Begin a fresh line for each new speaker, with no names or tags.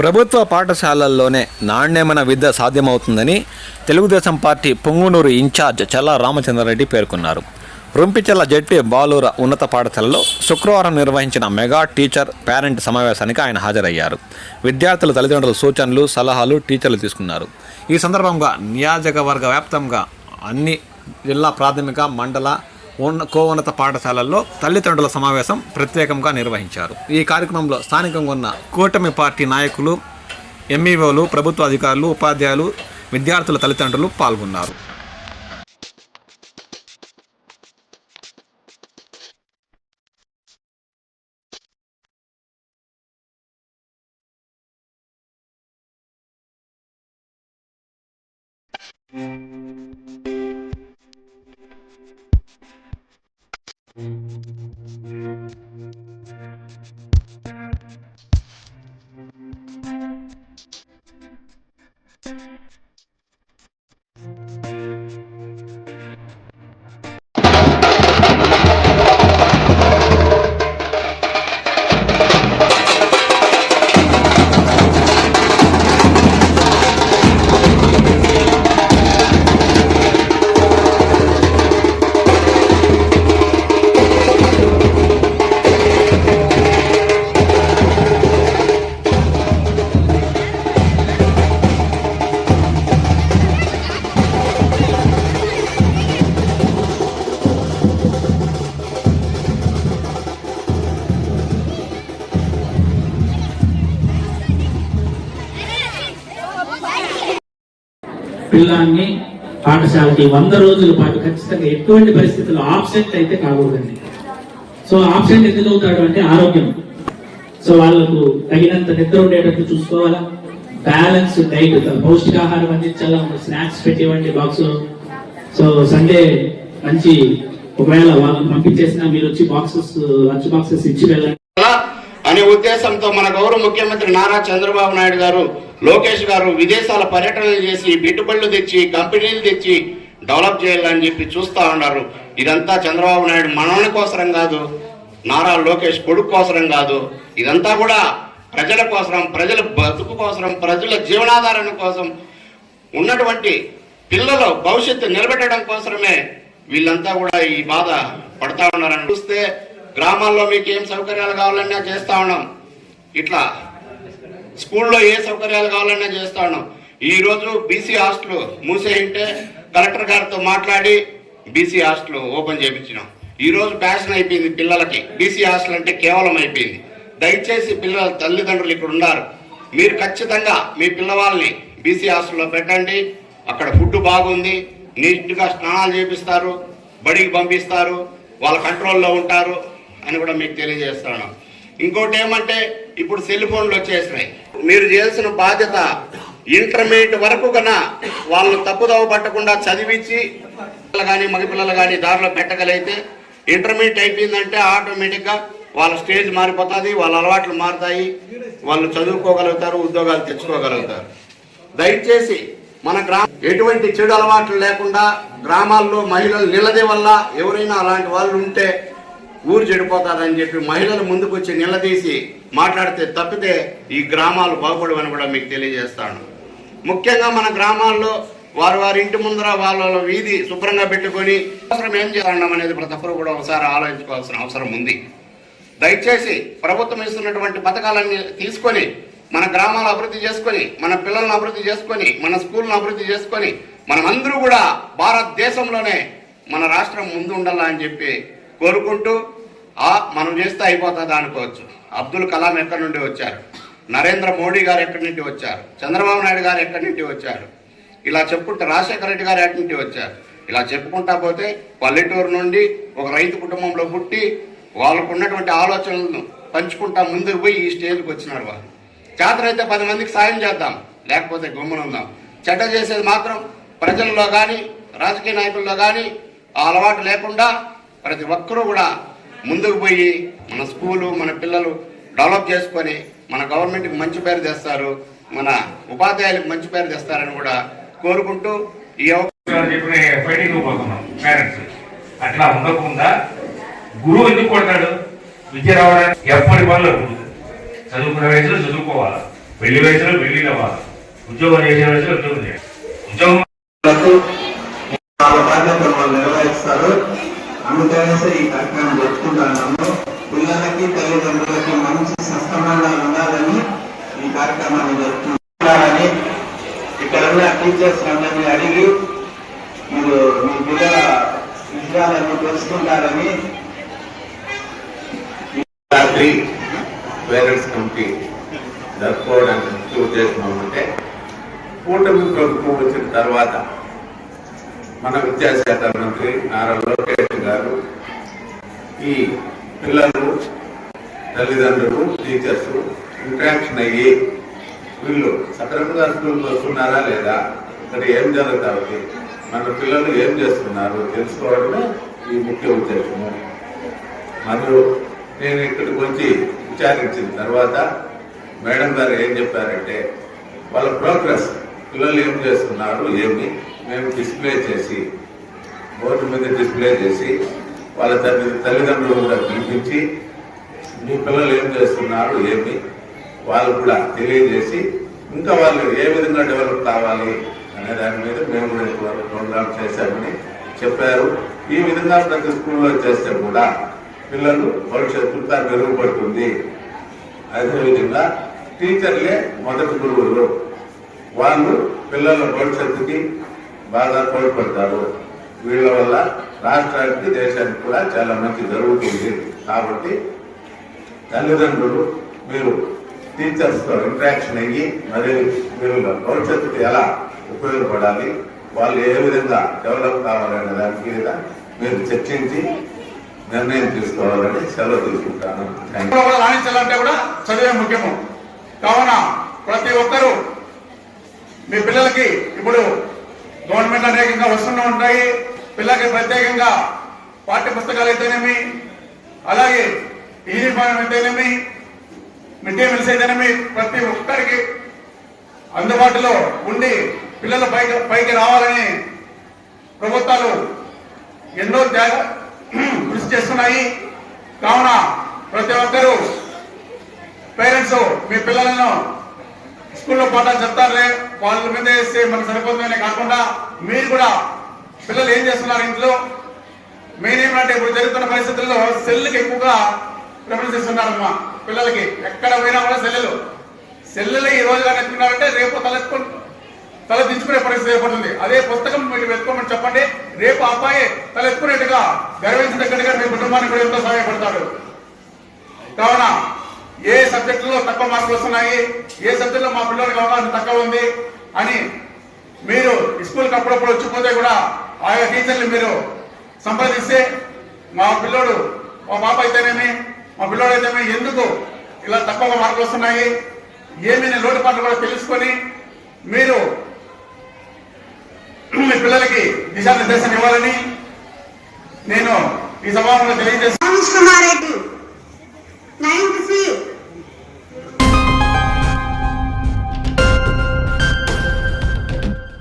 ప్రభుత్వ పాఠశాలల్లోనే నాణ్యమైన విద్య సాధ్యమవుతుందని తెలుగుదేశం పార్టీ పొంగునూరు ఇన్ఛార్జ్ చల్లా రామచంద్రారెడ్డి పేర్కొన్నారు. రొంపిచెల్ల జెడ్పీ బాలూర ఉన్నత పాఠశాలలో శుక్రవారం నిర్వహించిన మెగా టీచర్ పేరెంట్ సమావేశానికి ఆయన హాజరయ్యారు. విద్యార్థుల తల్లిదండ్రుల సూచనలు సలహాలు టీచర్లు తీసుకున్నారు. ఈ సందర్భంగా నియోజకవర్గ వ్యాప్తంగా అన్ని జిల్లా ప్రాథమిక మండల ఉన్న కోన్నత పాఠశాలల్లో తల్లిదండ్రుల సమావేశం ప్రత్యేకంగా నిర్వహించారు. ఈ కార్యక్రమంలో స్థానికంగా ఉన్న కూటమి పార్టీ నాయకులు ఎంఈఓలు ప్రభుత్వ అధికారులు ఉపాధ్యాయులు విద్యార్థుల తల్లిదండ్రులు పాల్గొన్నారు.
పిల్లాన్ని పాఠశాలకి వంద రోజుల పాటు ఖచ్చితంగా ఎటువంటి పరిస్థితుల్లో ఆబ్సెంట్ అయితే కాకూడదండి. సో ఆబ్సెంట్ ఎందుకు అవుతాడు అంటే ఆరోగ్యం. సో వాళ్ళకు తగినంత నిద్ర ఉండేటట్టు చూసుకోవాలా? బ్యాలెన్స్ డైట్ పౌష్టికాహారం అందించాలా? స్నాక్స్ పెట్టివ్వండి బాక్స్లో. సో సండే మంచి ఒకవేళ వాళ్ళని పంపించేసినా మీరు వచ్చి బాక్సెస్ లంచ్ బాక్సెస్ ఇచ్చి వెళ్ళండి.
అనే ఉద్దేశంతో మన గౌరవ ముఖ్యమంత్రి నారా చంద్రబాబు నాయుడు గారు లోకేష్ గారు విదేశాల పర్యటనలు చేసి పెట్టుబడులు తెచ్చి కంపెనీలు తెచ్చి డెవలప్ చేయాలని చెప్పి చూస్తా ఉన్నారు. ఇదంతా చంద్రబాబు నాయుడు మనవని కోసరం కాదు నారా లోకేష్ కొడుకు కోసరం కాదు. ఇదంతా కూడా ప్రజల కోసరం ప్రజల బతుకు కోసరం ప్రజల జీవనాధారం కోసం ఉన్నటువంటి పిల్లల భవిష్యత్తు నిలబెట్టడం కోసమే వీళ్ళంతా కూడా ఈ బాధ పడతా ఉన్నారని చూస్తే గ్రామాల్లో మీకు ఏం సౌకర్యాలు కావాలన్నా చేస్తా ఉన్నాం. ఇట్లా స్కూల్లో ఏ సౌకర్యాలు కావాలన్నా చేస్తాను ఈరోజు ఈ రోజు బీసీ హాస్టల్ మూసేయంటే కలెక్టర్ గారితో మాట్లాడి బీసీ హాస్టల్ ఓపెన్ చేయించినాం. ఈరోజు ప్యాషన్ అయిపోయింది పిల్లలకి. బీసీ హాస్టల్ అంటే కేవలం అయిపోయింది. దయచేసి పిల్లల తల్లిదండ్రులు ఇక్కడ ఉన్నారు. మీరు ఖచ్చితంగా మీ పిల్లవాళ్ళని బీసీ హాస్టల్లో పెట్టండి. అక్కడ ఫుడ్ బాగుంది. నీట్గా స్నానాలు చేపిస్తారు. బడికి పంపిస్తారు. వాళ్ళ కంట్రోల్లో ఉంటారు అని కూడా మీకు తెలియజేస్తాను ఇంకోటి ఏమంటే ఇప్పుడు సెల్ ఫోన్లు వచ్చేసినాయి. మీరు చేయాల్సిన బాధ్యత ఇంటర్మీడియట్ వరకు కన్నా వాళ్ళు తప్పుదోవ పట్టకుండా చదివించి పిల్లలు కానీ మగపిల్లలు కానీ దారిలో పెట్టగలిగితే ఇంటర్మీడియట్ అయిపోయిందంటే ఆటోమేటిక్గా వాళ్ళ స్టేజ్ మారిపోతుంది వాళ్ళ అలవాట్లు మారుతాయి వాళ్ళు చదువుకోగలుగుతారు ఉద్యోగాలు తెచ్చుకోగలుగుతారు. దయచేసి మన గ్రామ ఎటువంటి చెడు అలవాట్లు లేకుండా గ్రామాల్లో మహిళలు నిలదే వల్ల ఎవరైనా అలాంటి వాళ్ళు ఉంటే ఊరు చెడిపోతారని చెప్పి మహిళలు ముందుకు వచ్చి నిలదీసి మాట్లాడితే తప్పితే ఈ గ్రామాలు బాగుపడవని కూడా మీకు తెలియజేస్తాను. ముఖ్యంగా మన గ్రామాల్లో వారు వారి ఇంటి ముందర వాళ్ళ వీధి శుభ్రంగా పెట్టుకొని అవసరం ఏం చేయాలన్నాం అనేది ప్రతి ఒక్కరు కూడా ఒకసారి ఆలోచించుకోవాల్సిన అవసరం ఉంది. దయచేసి ప్రభుత్వం ఇస్తున్నటువంటి పథకాలన్నీ తీసుకొని మన గ్రామాలు అభివృద్ధి చేసుకొని మన పిల్లలను అభివృద్ధి చేసుకొని మన స్కూళ్ళను అభివృద్ధి చేసుకొని మనమందరూ కూడా భారతదేశంలోనే మన రాష్ట్రం ముందు ఉండాలా అని చెప్పి కోరుకుంటూ ఆ మనం చేస్తే అయిపోతుంది అనుకోవచ్చు. అబ్దుల్ కలాం ఎక్కడి నుండి వచ్చారు? నరేంద్ర మోడీ గారు ఎక్కడి నుండి వచ్చారు? చంద్రబాబు నాయుడు గారు ఎక్కడి నుండి వచ్చారు? ఇలా చెప్పుకుంటే రాజశేఖర రెడ్డి గారు ఎక్కడి నుండి వచ్చారు? ఇలా చెప్పుకుంటా పోతే పల్లెటూరు నుండి ఒక రైతు కుటుంబంలో పుట్టి వాళ్ళకు ఉన్నటువంటి ఆలోచనలను పంచుకుంటా ముందుకు పోయి ఈ స్టేజ్కి వచ్చినారు వాళ్ళు చేతనైతే పది మందికి సాయం చేద్దాం లేకపోతే గమ్మున ఉందాం. చెడ్డ చేసేది మాత్రం ప్రజల్లో కానీ రాజకీయ నాయకుల్లో కానీ ఆ అలవాటు లేకుండా ప్రతి ఒక్కరూ కూడా ముందుకు పోయి మన స్కూలు మన పిల్లలు డెవలప్ చేసుకొని మన గవర్నమెంట్కి మంచి పేరు తెస్తారు మన ఉపాధ్యాయులకు మంచి పేరు తెస్తారని కూడా కోరుకుంటూ ఈ
ఫైటింగ్ పోతున్నాం పేరెంట్స్ అట్లా ఉండకుండా గురువు ఎందుకు కొడతాడు? విద్య రావడానికి ఎప్పటి పనులు చదువుకునే వయసులో చదువుకోవాలి? పెళ్ళి వయసులో పెళ్ళి అవ్వాలి? ఉద్యోగం చేసే వయసులో ఉద్యోగం చేయాలి. ఉద్యోగం
వరకు వాళ్ళ ఈ కార్యక్రమం జరుపుకుంటున్నాము పిల్లలకి తల్లిదండ్రులకి మంచి సత్సంబంధాలు ఉండాలని ఈ కార్యక్రమాన్ని జరుపుకుంటున్నారని ఇక్కడ ఉన్న టీచర్స్ అందరినీ అడిగి మీరు మీ పిల్లల విషయాలను తెలుసుకుంటారని
రాత్రి పేరెంట్స్ కమిటీ జరుపుకోవడానికి ముఖ్య ఉద్దేశం ఏమంటే కూటమి ప్రభుత్వం వచ్చిన తర్వాత మన విద్యాశాఖ మంత్రి నారా లోకేష్ గారు ఈ పిల్లలు తల్లిదండ్రులు టీచర్స్ ఇంటరాక్షన్ అయ్యి వీళ్ళు సక్రమంగా స్కూల్కి వస్తున్నారా లేదా ఇక్కడ ఏం జరుగుతుంది మన పిల్లలు ఏం చేస్తున్నారు తెలుసుకోవడమే ఈ ముఖ్య ఉద్దేశము. మరియు నేను ఇక్కడికి వచ్చి విచారించిన తర్వాత మేడం గారు ఏం చెప్పారంటే వాళ్ళ ప్రోగ్రెస్ పిల్లలు ఏం చేస్తున్నారు ఏమి మేము డిస్ప్లే చేసి బోర్డు మీద డిస్ప్లే చేసి వాళ్ళ తల్లి తల్లిదండ్రులు కూడా పిలిపించి మీ పిల్లలు ఏం చేస్తున్నారు ఏమి? వాళ్ళు కూడా తెలియజేసి ఇంకా వాళ్ళు ఏ విధంగా డెవలప్ కావాలి అనే దాని మీద మేము కూడా ఇంతవరకు ప్రోగ్రామ్ చేశామని చెప్పారు. ఈ విధంగా ప్రతి స్కూల్లో చేస్తే కూడా పిల్లలు భవిష్యత్తు మెరుగుపడుతుంది. అదేవిధంగా టీచర్లే మొదటి గురువులు. వాళ్ళు పిల్లల భవిష్యత్తుకి బాగా తోడ్పడతారు. వీళ్ళ వల్ల రాష్ట్రానికి దేశానికి కూడా చాలా మంచి జరుగుతుంది. కాబట్టి తల్లిదండ్రులు మీరు టీచర్స్తో ఇంటరాక్షన్ అయ్యి మరి మీరు భవిష్యత్తుకి ఎలా ఉపయోగపడాలి వాళ్ళు ఏ విధంగా డెవలప్ కావాలనే దాని మీద మీరు చర్చించి నిర్ణయం తీసుకోవాలని సెలవు తీసుకుంటాను.
రాణించాలంటే కూడా చదివే ముఖ్యము. కావున ప్రతి ఒక్కరూ మీ పిల్లలకి ఇప్పుడు గవర్నమెంట్ అనేకంగా వస్తూనే ఉంటాయి. పిల్లలకి ప్రత్యేకంగా పాఠ్య పుస్తకాలు అయితేనేమి అలాగే యూనిఫామ్ అయితేనేమి మిడ్ డే మీల్స్ అయితేనేమి ప్రతి ఒక్కరికి అందుబాటులో ఉండి పిల్లలు పైకి పైకి రావాలని ప్రభుత్వాలు ఎన్నో త్యాగ కృషి చేస్తున్నాయి. కావున ప్రతి ఒక్కరూ పేరెంట్స్ మీ పిల్లలను స్కూల్లో పాఠాలు చెప్తారులే వాళ్ళ మీద వేస్తే మనకు సరిపోతుందనే కాకుండా మీరు కూడా పిల్లలు ఏం చేస్తున్నారు ఇంట్లో? మెయిన్ ఏమంటే ఇప్పుడు జరుగుతున్న పరిస్థితుల్లో సెల్లుకి ఎక్కువగా ప్రిఫరెన్స్ ఇస్తున్నారమ్మా పిల్లలకి. ఎక్కడ పోయినా కూడా సెల్లులు. సెల్లులు ఈ రోజు నెత్తుకున్నారంటే రేపు తలెత్తుకుని తల దించుకునే పరిస్థితి ఏర్పడుతుంది. అదే పుస్తకం మీరు వెతుకోమని చెప్పండి రేపు అబ్బాయి తలెత్తుకునేట్టుగా గర్వించదగ్గట్టుగా మీ కుటుంబానికి కూడా ఎంతో సహాయపడతాడు. కావున ఏ సబ్జెక్టులో తక్కువ మార్కులు వస్తున్నాయి ఏ సబ్జెక్టులో మా పిల్లలకి అవకాశం తక్కువ ఉంది అని మీరు స్కూల్కి అప్పుడప్పుడు వచ్చిపోతే కూడా ఆయా టీచర్లు మీరు సంప్రదిస్తే మా పిల్లోడు మా పాప అయితేనేమి మా పిల్లోడు అయితేనేమి ఎందుకు ఇలా తక్కువ మార్కులు వస్తున్నాయి? ఏమైనా లోటుపాట్లు కూడా తెలుసుకొని మీరు మీ పిల్లలకి దిశానిర్దేశం ఇవ్వాలని నేను ఈ సమావేశంలో తెలియజేస్తాను